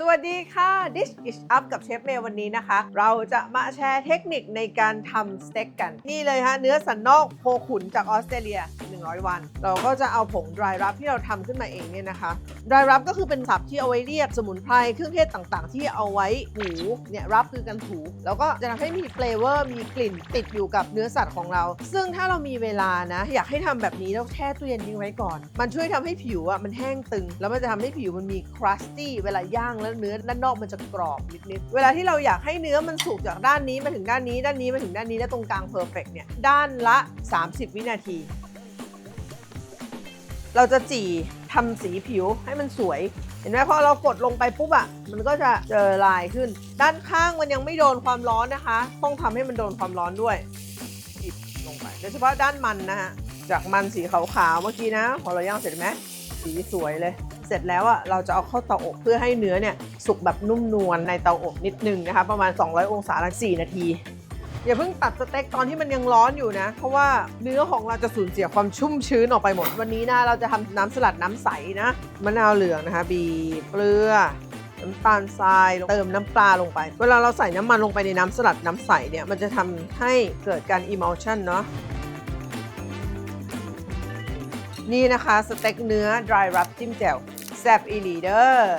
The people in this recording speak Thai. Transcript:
สวัสดีค่ะ Dish is Up กับเชฟเมย์วันนี้นะคะ เราจะมาแชร์เทคนิคในการทำสเต็กกัน นี่เลยฮะเนื้อสันนอกโคขุนจากออสเตรเลีย 100 วัน เราก็จะเอาผง dry rub ที่เราทำขึ้นมาเองเนี่ยนะคะ dry rub ก็คือเป็นศัพท์ที่เอาไว้เรียกสมุนไพรเครื่องเทศต่างๆ ที่เอาไว้ถูเนี่ย rub คือการถู แล้วก็จะทำให้มี flavor มีกลิ่นติดอยู่กับเนื้อสัตว์ของเรา ซึ่งถ้าเรามีเวลานะ อยากให้ทำแบบนี้แล้วแช่ตู้เย็นทิ้งไว้ก่อน มันช่วยทำให้ผิวอะมันแห้งตึง แล้วมันจะทำให้ผิวมันมี crusty เวลาย่างแล้วเนื้อด้านนอกมันจะกรอบนิดๆเวลาที่เราอยากให้เนื้อมันสุกจากด้านนี้มาถึงด้านนี้ด้านนี้มาถึงด้านนี้และตรงกลาง perfect เนี่ยด้านละ 30 วินาที เราจะจี่ทำสีผิวให้มันสวย เห็นไหมพอเรากดลงไปปุ๊บอะมันก็จะเจอลายขึ้น ด้านข้างมันยังไม่โดนความร้อนนะคะ ต้องทำให้มันโดนความร้อนด้วยจิบลงไปโดยเฉพาะด้านมันนะฮะจากมันสีขาวๆเมื่อกี้นะพอเราย่างเสร็จไหมสีสวยเลย เสร็จแล้วอะเราจะเอาเข้าเตาอบเพื่อให้เนื้อเนี่ยสุกแบบนุ่มนวลในเตาอบนิดนึงนะคะ ประมาณ 200 องศาละ4นาที อย่าเพิ่งตัดสเต็กตอนที่มันยังร้อนอยู่นะ เพราะว่าเนื้อของเราจะสูญเสียความชุ่มชื้นออกไปหมด วันนี้นะเราจะทำน้ำสลัดน้ำใสนะมะนาวเหลืองนะคะ บีเกลือน้ำตาลทรายเติมน้ำปลาลงไป เวลาเราใส่น้ำมันลงไปในน้ำสลัดน้ำใสเนี่ยมันจะทำให้เกิดการ emulsion เนาะนี่นะคะ สเต็กเนื้อ dry rub จิ้มแจ่วแซบอีหลีเดอร์